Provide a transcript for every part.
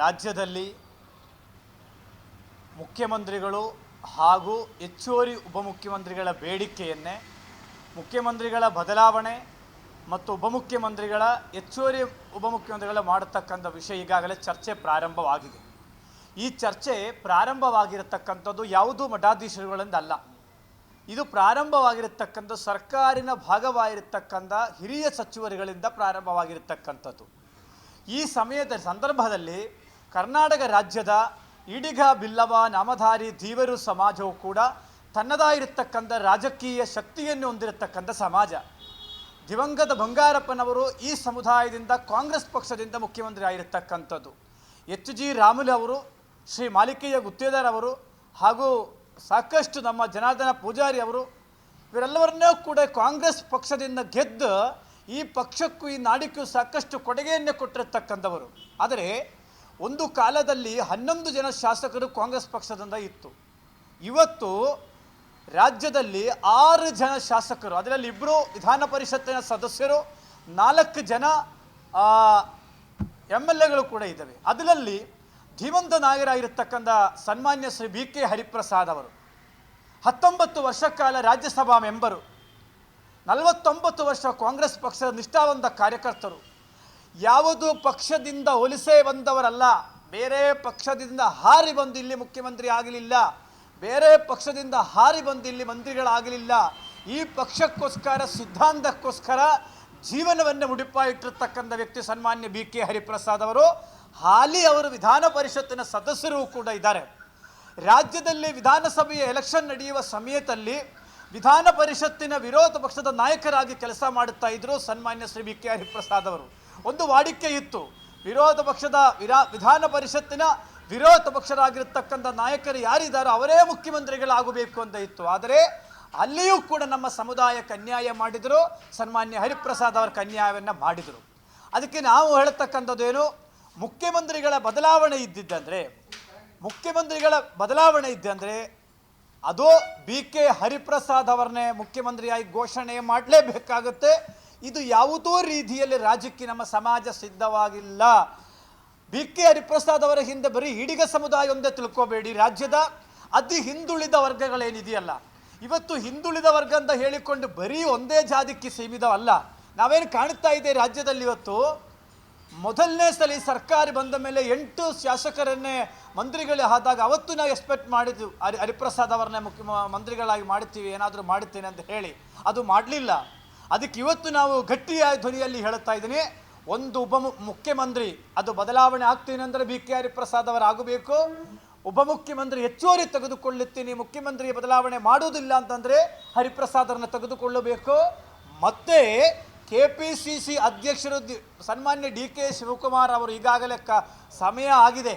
ರಾಜ್ಯದಲ್ಲಿ ಮುಖ್ಯಮಂತ್ರಿಗಳು ಹಾಗೂ ಹೆಚ್ಚುವರಿ ಉಪಮುಖ್ಯಮಂತ್ರಿಗಳ ಬೇಡಿಕೆಯನ್ನೇ ಮುಖ್ಯಮಂತ್ರಿಗಳ ಬದಲಾವಣೆ ಮತ್ತು ಉಪಮುಖ್ಯಮಂತ್ರಿಗಳ ಹೆಚ್ಚುವರಿ ಉಪಮುಖ್ಯಮಂತ್ರಿಗಳ ಮಾಡತಕ್ಕಂಥ ವಿಷಯ ಈಗಾಗಲೇ ಚರ್ಚೆ ಪ್ರಾರಂಭವಾಗಿದೆ. ಈ ಚರ್ಚೆ ಪ್ರಾರಂಭವಾಗಿರತಕ್ಕಂಥದ್ದು ಯಾವುದೂ ಮಠಾಧೀಶರುಗಳಿಂದ ಇದು ಪ್ರಾರಂಭವಾಗಿರತಕ್ಕಂಥ ಸರ್ಕಾರಿನ ಭಾಗವಾಗಿರತಕ್ಕಂಥ ಹಿರಿಯ ಸಚಿವರುಗಳಿಂದ ಪ್ರಾರಂಭವಾಗಿರತಕ್ಕಂಥದ್ದು. ಈ ಸಮಯದ ಸಂದರ್ಭದಲ್ಲಿ ಕರ್ನಾಟಕ ರಾಜ್ಯದ ಇಡಿಗ ಬಿಲ್ಲವ ನಾಮಧಾರಿ ಧೀವರು ಸಮಾಜವು ಕೂಡ ತನ್ನದಾಗಿರತಕ್ಕಂಥ ರಾಜಕೀಯ ಶಕ್ತಿಯನ್ನು ಹೊಂದಿರತಕ್ಕಂಥ ಸಮಾಜ. ದಿವಂಗತ ಬಂಗಾರಪ್ಪನವರು ಈ ಸಮುದಾಯದಿಂದ ಕಾಂಗ್ರೆಸ್ ಪಕ್ಷದಿಂದ ಮುಖ್ಯಮಂತ್ರಿ ಆಗಿರತಕ್ಕಂಥದ್ದು. ಎಚ್ ಜಿ ರಾಮುಲು ಅವರು, ಶ್ರೀ ಮಾಲಿಕೆಯ ಗುತ್ತೇದಾರ್ ಅವರು ಹಾಗೂ ಸಾಕಷ್ಟು ನಮ್ಮ ಜನಾರ್ದನ ಪೂಜಾರಿ ಅವರು ಇವರೆಲ್ಲವರನ್ನೂ ಕೂಡ ಕಾಂಗ್ರೆಸ್ ಪಕ್ಷದಿಂದ ಗೆದ್ದು ಈ ಪಕ್ಷಕ್ಕೂ ಈ ನಾಡಿಗೂ ಸಾಕಷ್ಟು ಕೊಡುಗೆಯನ್ನೇ ಕೊಟ್ಟಿರತಕ್ಕಂಥವರು. ಆದರೆ ಒಂದು ಕಾಲದಲ್ಲಿ ಹನ್ನೊಂದು ಜನ ಶಾಸಕರು ಕಾಂಗ್ರೆಸ್ ಪಕ್ಷದಿಂದ ಇತ್ತು. ಇವತ್ತು ರಾಜ್ಯದಲ್ಲಿ ಆರು ಜನ ಶಾಸಕರು, ಅದರಲ್ಲಿ ಇಬ್ಬರು ವಿಧಾನ ಪರಿಷತ್ತಿನ ಸದಸ್ಯರು, ನಾಲ್ಕು ಜನ ಎಂ ಎಲ್ ಎಗಳು ಕೂಡ ಇದ್ದಾವೆ. ಅದರಲ್ಲಿ ಧೀಮಂತ ನಾಯರಾಗಿರ್ತಕ್ಕಂಥ ಸನ್ಮಾನ್ಯ ಶ್ರೀ ಬಿ ಕೆ ಹರಿಪ್ರಸಾದ್ ಅವರು, ಹತ್ತೊಂಬತ್ತು ವರ್ಷ ಕಾಲ ರಾಜ್ಯಸಭಾ ಮೆಂಬರು, ನಲವತ್ತೊಂಬತ್ತು ವರ್ಷ ಕಾಂಗ್ರೆಸ್ ಪಕ್ಷದ ನಿಷ್ಠಾವಂತ ಕಾರ್ಯಕರ್ತರು ಯಾವುದು ಪಕ್ಷದಿಂದ ಒಲಿಸೇ ಬಂದವರಲ್ಲ, ಬೇರೆ ಪಕ್ಷದಿಂದ ಹಾರಿ ಬಂದು ಇಲ್ಲಿ ಮುಖ್ಯಮಂತ್ರಿ ಆಗಲಿಲ್ಲ, ಬೇರೆ ಪಕ್ಷದಿಂದ ಹಾರಿ ಬಂದು ಇಲ್ಲಿ ಮಂತ್ರಿಗಳಾಗಲಿಲ್ಲ, ಈ ಪಕ್ಷಕ್ಕೋಸ್ಕರ, ಸಿದ್ಧಾಂತಕ್ಕೋಸ್ಕರ ಜೀವನವನ್ನು ಮುಡಿಪ ಇಟ್ಟಿರ್ತಕ್ಕಂಥ ವ್ಯಕ್ತಿ ಸನ್ಮಾನ್ಯ ಬಿ ಕೆ ಹರಿಪ್ರಸಾದ್ ಅವರು, ಹಾಲಿ ಅವರು ವಿಧಾನ ಪರಿಷತ್ತಿನ ಸದಸ್ಯರು ಕೂಡ ಇದ್ದಾರೆ. ರಾಜ್ಯದಲ್ಲಿ ವಿಧಾನಸಭೆಯ ಎಲೆಕ್ಷನ್ ನಡೆಯುವ ಸಮಯದಲ್ಲಿ ವಿಧಾನ ಪರಿಷತ್ತಿನ ವಿರೋಧ ಪಕ್ಷದ ನಾಯಕರಾಗಿ ಕೆಲಸ ಮಾಡುತ್ತಾ ಇದ್ರು ಸನ್ಮಾನ್ಯ ಶ್ರೀ ಬಿ ಕೆ ಹರಿಪ್ರಸಾದ್ ಅವರು. ಒಂದು ವಾಡಿಕೆ ಇತ್ತು. ವಿರೋಧ ಪಕ್ಷದ ವಿರಾ, ವಿಧಾನ ಪರಿಷತ್ತಿನ ವಿರೋಧ ಪಕ್ಷರಾಗಿರ್ತಕ್ಕಂಥ ನಾಯಕರು ಯಾರಿದ್ದಾರೋ ಅವರೇ ಮುಖ್ಯಮಂತ್ರಿಗಳಾಗಬೇಕು ಅಂತ ಇತ್ತು. ಆದರೆ ಅಲ್ಲಿಯೂ ಕೂಡ ನಮ್ಮ ಸಮುದಾಯಕ್ಕೆ ಅನ್ಯಾಯ ಮಾಡಿದರು. ಸನ್ಮಾನ್ಯ ಹರಿಪ್ರಸಾದ್ ಅವರ ಅನ್ಯಾಯವನ್ನು ಮಾಡಿದರು. ಅದಕ್ಕೆ ನಾವು ಹೇಳತಕ್ಕಂಥದ್ದೇನು ಮುಖ್ಯಮಂತ್ರಿಗಳ ಬದಲಾವಣೆ ಇದ್ದಿದ್ದಂದರೆ, ಮುಖ್ಯಮಂತ್ರಿಗಳ ಬದಲಾವಣೆ ಇದ್ದಂದರೆ ಅದು ಬಿ ಕೆ ಹರಿಪ್ರಸಾದ್ ಅವರನ್ನೇ ಮುಖ್ಯಮಂತ್ರಿಯಾಗಿ ಘೋಷಣೆ ಮಾಡಲೇಬೇಕಾಗುತ್ತೆ. ಇದು ಯಾವುದೋ ರೀತಿಯಲ್ಲಿ ರಾಜ್ಯಕ್ಕೆ ನಮ್ಮ ಸಮಾಜ ಸಿದ್ಧವಾಗಿಲ್ಲ. ಬಿ ಕೆ ಹರಿಪ್ರಸಾದ್ ಅವರ ಹಿಂದೆ ಬರೀ ಇಡಿಗ ಸಮುದಾಯ ಒಂದೇ ತಿಳ್ಕೋಬೇಡಿ. ರಾಜ್ಯದ ಅತಿ ಹಿಂದುಳಿದ ವರ್ಗಗಳೇನಿದೆಯಲ್ಲ, ಇವತ್ತು ಹಿಂದುಳಿದ ವರ್ಗ ಅಂತ ಹೇಳಿಕೊಂಡು ಬರೀ ಒಂದೇ ಜಾತಿಕ್ಕೆ ಸೀಮಿತವಲ್ಲ. ನಾವೇನು ಕಾಣ್ತಾ ಇದೆ ರಾಜ್ಯದಲ್ಲಿ ಇವತ್ತು? ಮೊದಲನೇ ಸಲ ಸರ್ಕಾರ ಬಂದ ಮೇಲೆ ಎಂಟು ಶಾಸಕರನ್ನೇ ಮಂತ್ರಿಗಳು ಆದಾಗ ಅವತ್ತು ನಾವು ಎಕ್ಸ್ಪೆಕ್ಟ್ ಮಾಡಿದ್ವು. ಹರಿ ಹರಿಪ್ರಸಾದ್ ಅವರನ್ನೇ ಮುಖ್ಯ ಮಂತ್ರಿಗಳಾಗಿ ಮಾಡುತ್ತೀವಿ ಏನಾದರೂ ಮಾಡುತ್ತೇನೆ ಅಂತ ಹೇಳಿ. ಅದು ಮಾಡಲಿಲ್ಲ. ಅದಕ್ಕೆ ಇವತ್ತು ನಾವು ಗಟ್ಟಿಯಾದ ಧ್ವನಿಯಲ್ಲಿ ಹೇಳುತ್ತಾ ಇದ್ದೀನಿ. ಒಂದು ಉಪ ಮುಖ್ಯಮಂತ್ರಿ, ಅದು ಬದಲಾವಣೆ ಆಗ್ತೀನಿ ಅಂದರೆ ಬಿ ಕೆ ಹರಿಪ್ರಸಾದ್ ಅವರಾಗಬೇಕು ಉಪಮುಖ್ಯಮಂತ್ರಿ ಹೆಚ್ಚುವರಿ ತೆಗೆದುಕೊಳ್ಳುತ್ತೀನಿ ಮುಖ್ಯಮಂತ್ರಿ ಬದಲಾವಣೆ ಮಾಡುವುದಿಲ್ಲ ಅಂತಂದರೆ ಹರಿಪ್ರಸಾದರನ್ನು ತೆಗೆದುಕೊಳ್ಳಬೇಕು. ಮತ್ತೆ ಕೆ ಪಿ ಸಿ ಸಿ ಅಧ್ಯಕ್ಷರು ಸನ್ಮಾನ್ಯ ಡಿ ಕೆ ಶಿವಕುಮಾರ್ ಅವರು ಈಗಾಗಲೇ ಕ ಸಮಯ ಆಗಿದೆ.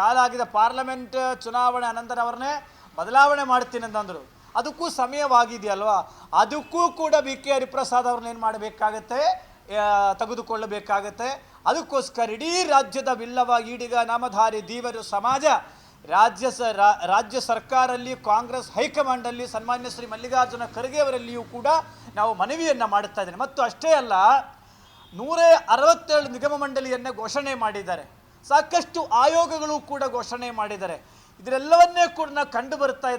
ಕಾಲ ಆಗಿದೆ. ಪಾರ್ಲಮೆಂಟ್ ಚುನಾವಣೆ ಅನಂತರ ಅವ್ರನ್ನೇ ಬದಲಾವಣೆ ಮಾಡ್ತೀನಿ ಅಂತಂದರು. ಅದಕ್ಕೂ ಸಮಯವಾಗಿದೆಯಲ್ವಾ? ಅದಕ್ಕೂ ಕೂಡ ಬಿ ಕೆ ಹರಿಪ್ರಸಾದ್ ಅವ್ರನ್ನ ಏನು ಮಾಡಬೇಕಾಗತ್ತೆ? ತೆಗೆದುಕೊಳ್ಳಬೇಕಾಗತ್ತೆ. ಅದಕ್ಕೋಸ್ಕರ ಇಡೀ ರಾಜ್ಯದ ವಿಲ್ಲವ, ಈಡಿಗ, ನಾಮಧಾರಿ, ದೀವರು, ಸಮಾಜ ರಾಜ್ಯ ಸ ರಾಜ್ಯ ಸರ್ಕಾರಲ್ಲಿ ಕಾಂಗ್ರೆಸ್ ಹೈಕಮಾಂಡಲ್ಲಿ ಸನ್ಮಾನ್ಯ ಶ್ರೀ ಮಲ್ಲಿಕಾರ್ಜುನ ಖರ್ಗೆ ಅವರಲ್ಲಿಯೂ ಕೂಡ ನಾವು ಮನವಿಯನ್ನು ಮಾಡುತ್ತಾ ಇದ್ದೇನೆ. ಮತ್ತು ಅಷ್ಟೇ ಅಲ್ಲ, ನೂರೇ ಅರವತ್ತೇಳು ನಿಗಮ ಮಂಡಳಿಯನ್ನು ಘೋಷಣೆ ಮಾಡಿದ್ದಾರೆ. ಸಾಕಷ್ಟು ಆಯೋಗಗಳು ಕೂಡ ಘೋಷಣೆ ಮಾಡಿದ್ದಾರೆ. ಇದರೆಲ್ಲವನ್ನೇ ಕೂಡ ನಾವು ಕಂಡು ಬರ್ತಾ